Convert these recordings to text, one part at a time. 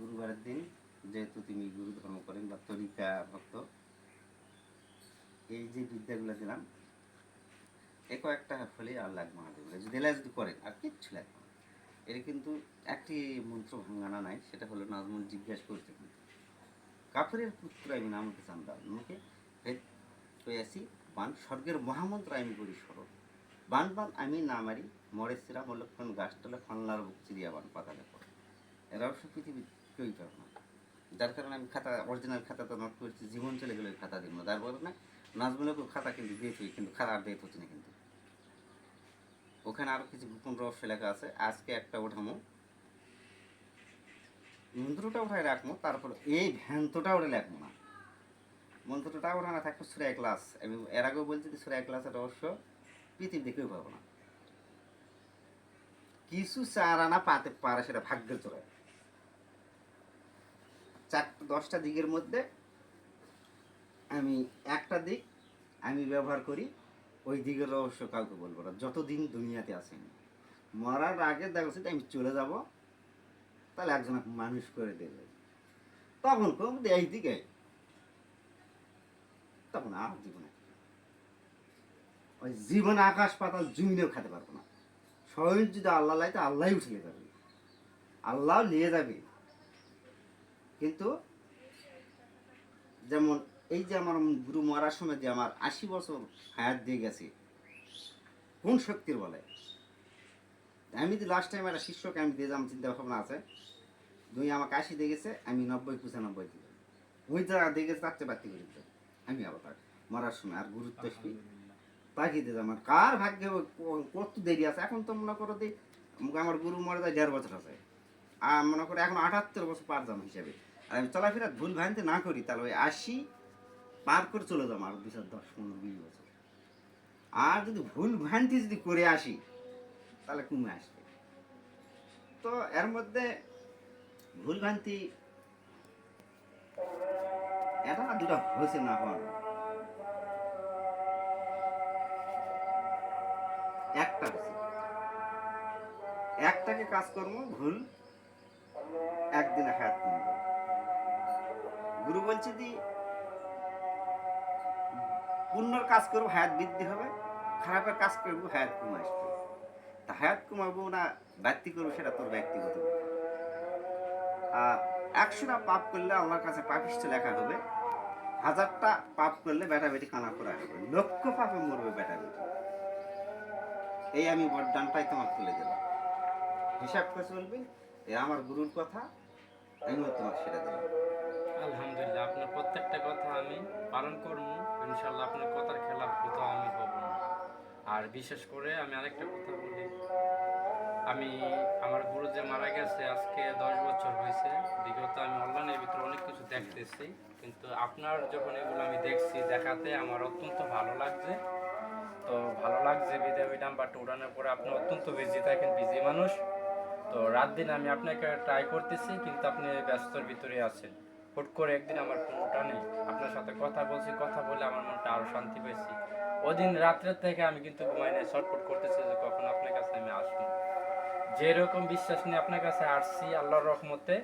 গুরুবারের দিন, যেহেতু তুমি গুরু ধর্ম করেন বা তরিকা ভক্ত, এই যে বিদ্যাগুলো দিলাম, এ কয়েকটা ফলে আর লাগবে যেগুলো যদি এলা যদি করেন, আর কিচ্ছু লাগবে না। এটা কিন্তু একটি মন্ত্র ভাঙানা নাই, সেটা হলো নাজমুল জিজ্ঞাসা করতে কিন্তু। কাফের পুত্র আমি নামকে চান্দা মুখে ভেদ কইয়াছি বান, স্বর্গের মহামন্ত্র আমি করি স্মরণ বান বান, আমি না মারি, মরে সিরা মল্লক্ষণ গাছতলা ফানলার বুক চিরিয়া বান পাতালে পড়ে। এরা অবশ্য পৃথিবী কেউই পারবে না। যার কারণে আমি খাতা অরিজিনাল খাতা তো নট করছি, জীবন চলে গেলে খাতা দিব না। তার বলে না নাজমুলকেও খাতা কিন্তু দিয়েছি, কিন্তু খাতা আর দিতে না কিন্তু। ওখানে আরও কিছু গোপন রহস্য লেখা আছে। আজকে একটা ওঠামো। মন্ত্রটা উঠায় রাখব, তারপর এই ভ্যান্তটা ওটা লেখবো না। মন্ত্রটা ওঠা না থাকবে সুরায় ক্লাস। আমি এর আগেও বলছি যে সুরায় ক্লাসের রহস্য পৃথিবী কেউ পাবো না। কিছু চার আনা পাতে পারে, সেটা ভাগ্যের চড়ায় চারটা দশটা দিকের মধ্যে আমি একটা দিক আমি ব্যবহার করি, ওই দিকের রহস্য কাউকে বলব না। যতদিন দুনিয়াতে আসেনি মরার আগে দেখো সেটা আমি চলে যাব, তাহলে একজন মানুষ করে দেবে। তখন কম এই দিকে, তখন আর জীবনে ওই জীবন আকাশ পাতাল জমিনেও খেতে পারব না। স্বয়ং যদি আল্লাহ লাইতে আল্লাহ উঠে যাবে। আল্লাহ নিয়ে যাবে। কিন্তু যেমন এই যে আমার গুরু মরার সময় যে আমার আশি বছর হায়াত দিয়ে গেছে কোন শক্তির বলে? আমি যে লাস্ট টাইম একটা শিষ্যকে আমি দিয়ে যাম চিন্তা ভাবনা আছে দুই আমাকে আশি দিয়ে গেছে আমি নব্বই পঁচানব্বই দিল ওই যারা দিয়ে গেছে তার চেয়ে বাড়তি করে আমি আবার তার মরার সময় আর গুরুত্ব তাকিয়ে দিতে আমার কার ভাগ্যে কত দেরি আছে? এখন তো মনে করো যে আমার গুরু মরে যায় দেড় বছর আছে। আর মনে করো এখন আটাত্তর বছর পার যাম হিসাবে। আমি চলাফেরা ভুল ভ্রান্তি না করি, তাহলে ওই আশি পার করে চলে যাব আর চার দশ, পনেরো, বিশ বছর। আর যদি ভুল ভ্রান্তি যদি করে আসি, তাহলে কমে আসবে। তো এর মধ্যে ভুল ভ্রান্তি এটা দুটা হয়েছে না হওয়ার একটা হয়েছে। একটাকে কাজকর্ম ভুল, একদিনে হায়াত কমবে। গুরু বলছে দি পুণ্যর কাজ করব, হায়াত বৃদ্ধি হবে, খারাপের কাজ করব, হায়াত কমে আসবে তা হায়াত কমাবো না, ব্যক্তি করব সেটা তোর ব্যক্তিগত একশোটা পাপ করলে আমার কাছে পাপিষ্ট লেখা হবে, হাজারটা পাপ করলে বেটা বেটি কানা করা হবে, লক্ষ পাপে মরবে বেটা বেটি। এই আমি বরদানটাই তোমার তুলে দিলাম। হিসাব করে চলবে, এ আমার গুরুর কথা, আমিও তোমার সেটা দিলাম। আলহামদুলিল্লাহ, আপনার প্রত্যেকটা কথা আমি পালন করব। ইনশাল্লাহ আপনার কথার খেলাফ কোথাও আমি হব না আর বিশেষ করে আমি আরেকটা কথা বলি। আমি, আমার গুরু যে মারা গেছে, আজকে দশ বছর হয়েছে। বিগত আমি অনলাইনের ভিতরে অনেক কিছু দেখতেছি। কিন্তু আপনার যখন এগুলো আমি দেখছি, দেখাতে আমার অত্যন্ত ভালো লাগছে। তো ভালো লাগছে বিদে ওই নাম্বারটা উড়ানোর পরে আপনি অত্যন্ত বিজি থাকেন বিজি মানুষ। তো রাত দিন আমি আপনাকে ট্রাই করতেছি, কিন্তু আপনি ব্যস্তর ভিতরে আছেন। হুট করে একদিন আমার ফোনটা নেই। আপনার সাথে কথা বলছি, কথা বলে আমার মনটা আরও শান্তি পেয়েছি ওদিন রাত্রের থেকে আমি কিন্তু ঘুমাই নাই, ছটফট করতেছি যে কখন আপনার কাছে আমি আসব। যেরকম বিশ্বাস নিয়ে আপনার কাছে আসছি আল্লাহর রহমতে,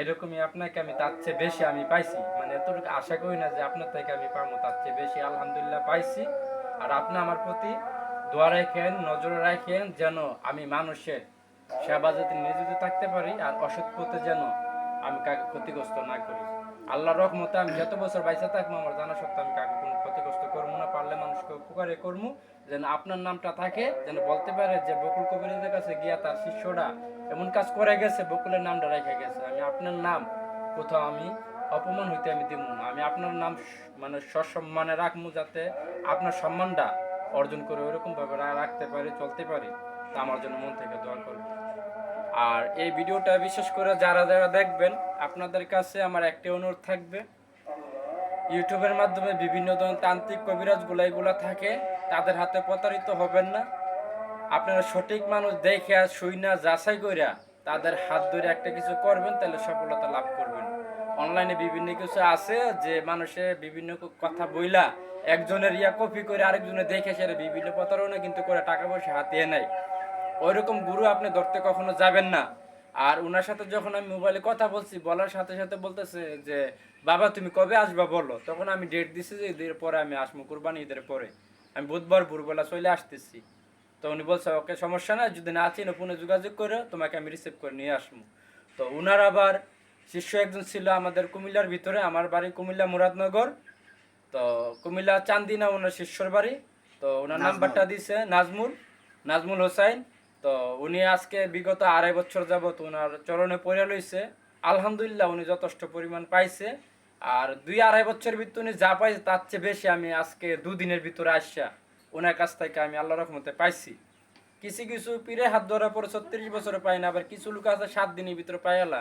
এরকমই আপনাকে আমি তার চেয়ে বেশি আমি পাইছি। মানে এতটুকু আশা করি না যে আপনার থেকে আমি পাবো, তার চেয়ে বেশি আলহামদুলিল্লাহ পাইছি। আর আপনি আমার প্রতি দোয়া রাখেন, নজর রাখেন, যেন আমি মানুষের সেবা যাতে নিয়োজিত থাকতে পারি আর অসৎ পথে যেন আমি কাকে ক্ষতিগ্রস্ত না করি। আল্লাহর রহমতে আমি যত বছর বাইসা থাকব, আমার জানা সত্ত্বেও আমি কাকে কোনো ক্ষতিগ্রস্ত করব না, পারলে মানুষকে উপকারে করব। যেন আপনার নামটা থাকে, যেন বলতে পারে যে বকুল কবিরের কাছে গিয়া তার শিষ্যরা এমন কাজ করে গেছে, বকুলের নামটা রেখে গেছে। আমি আপনার নাম কোথাও আমি অপমান হইতে আমি দিব না। আমি আপনার নাম মানে সসম্মানে রাখব যাতে আপনার সম্মানটা অর্জন করে ওইরকম ভাবে রাখতে পারি, চলতে পারি। তা আমার জন্য মন থেকে দোয়া করব আর এই ভিডিওটা বিশেষ করে যারা যারা দেখবেন, আপনাদের কাছে আমার একটি অনুরোধ থাকবে। ইউটিউবের মাধ্যমে বিভিন্ন ধরনের তান্ত্রিক কবিরাজগুলো এগুলো থাকে, তাদের হাতে প্রতারিত হবেন না। আপনারা সঠিক মানুষ দেখে শুই না, যাচাই কইরা তাদের হাত ধরে একটা কিছু করবেন, তাহলে সফলতা লাভ করবেন। অনলাইনে বিভিন্ন কিছু আছে যে মানুষে বিভিন্ন কথা বইলা একজনের ইয়া কপি করে আরেকজনের দেখে সেটা বিভিন্ন প্রতারণা কিন্তু করে টাকা পয়সা হাতিয়ে নেয়। ওইরকম গুরু আপনি ধরতে কখনো যাবেন না। আর ওনার সাথে যখন আমি মোবাইলে কথা বলছি বলার সাথে সাথে বলতেছে যে বাবা তুমি কবে আসবা বলো? তখন আমি ডেট দিছি যে ঈদের পরে আমি আসব কুরবানি ঈদের পরে। আমি বুধবার ভোরবেলা চলে আসতেছি। তো উনি বলছে ওকে সমস্যা নাই যদি না চিনো ফোনে যোগাযোগ করে তোমাকে আমি রিসিভ করে নিয়ে আসব। তো উনার আবার শিষ্য একজন ছিল আমাদের কুমিল্লার ভিতরে আমার বাড়ি কুমিল্লা মুরাদনগর। তো কুমিল্লা চান্দিনা ওনার শিষ্যর বাড়ি। তো ওনার নাম্বারটা দিছে নাজমুল নাজমুল হোসাইন। তো উনি আজকে বিগত আড়াই বছর যাবত ওনার চরণে পড়ে লইছে। আলহামদুলিল্লাহ উনি যথেষ্ট পরিমাণ পাইছে। আর দুই আড়াই বছরের ভিতরে উনি যা পাইছে তার চেয়ে বেশি আমি আজকে দুদিনের ভিতরে আসা ওনার কাছ থেকে আমি আল্লাহ রহমতে পাইছি। কিছু কিছু পীরে হাত ধরার পরে ছত্রিশ বছরে পাই না, আবার কিছু লোক আছে সাত দিনের ভিতরে পাইলা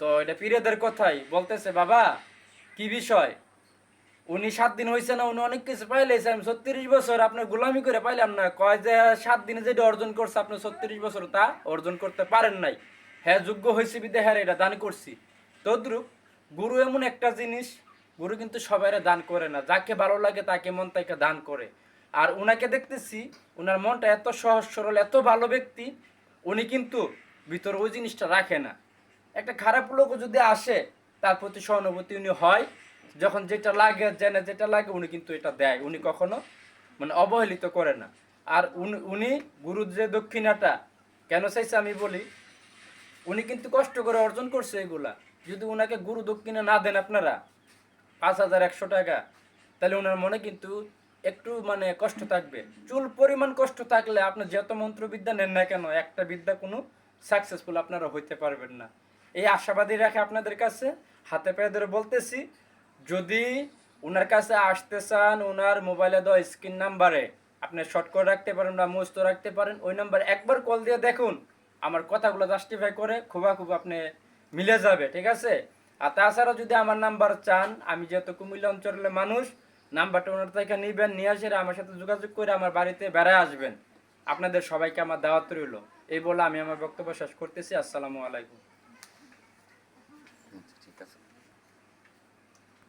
তো এটা পীরেদের কথাই। বলতেছে, বাবা, কি বিষয়? উনি সাত দিন হয়েছে না, উনি অনেক কিছু পাইলেছে আমি ছত্রিশ বছর আপনার গোলামি করে পাইলাম না। কয় যে সাত দিনে যেটা অর্জন করছে, আপনি ছত্রিশ বছর তা অর্জন করতে পারেন নাই। হ্যাঁ যোগ্য হয়েছে বিদে হ্যাঁ এটা দান করছি। তদ্রুপ গুরু এমন একটা জিনিস, গুরু কিন্তু সবাই দান করে না। যাকে ভালো লাগে তাকে মন তাকে দান করে। আর উনাকে দেখতেছি, উনার মনটা এত সহজ, সরল, এত ভালো ব্যক্তি, উনি কিন্তু ভিতরে ওই জিনিসটা রাখে না। একটা খারাপ লোকও যদি আসে, তার প্রতি সহানুভূতি উনি হয় যখন যেটা লাগে, জেনে যেটা লাগে, উনি কিন্তু এটা দেয়। উনি কখনো মানে অবহেলিত করে না। আর উনি- গুরুর যে দক্ষিণাটা, কেন চাইছে আমি বলি? উনি কিন্তু কষ্ট করে অর্জন করছে এগুলা। যদি উনাকে গুরু দক্ষিণা না দেন আপনারা, পাঁচ হাজার একশো টাকা, তাহলে ওনার মনে কিন্তু একটু মানে কষ্ট থাকবে। চুল পরিমাণ কষ্ট থাকলে আপনি যত মন্ত্রবিদ্যা নেন না কেন, একটা বিদ্যা কোনো সাকসেসফুল আপনারা হইতে পারবেন না। এই আশাবাদী রাখে আপনাদের কাছে হাতে পায়ে ধরে বলতেছি যদি ওনার কাছে আসতে চান ওনার মোবাইলে দেওয়া স্ক্রিন নাম্বারে আপনি শর্ট করে রাখতে পারেন বা মুস্ত রাখতে পারেন, ওই নাম্বার একবার কল দিয়ে দেখুন। আমার কথাগুলো জাস্টিফাই করে খুবা খুব আপনি মিলে যাবে, ঠিক আছে? আর তাছাড়া যদি আমার নাম্বার চান, আমি যেহেতু কুমিল্লা অঞ্চলের মানুষ, নাম্বারটা ওনার থেকে নিবেন, নিয়ে আসে, আমার সাথে যোগাযোগ করে আমার বাড়িতে বেড়ায় আসবেন। আপনাদের সবাইকে আমার দাওয়াত রইল। এই বলে আমি আমার বক্তব্য শেষ করতেছি। আসসালামু আলাইকুম।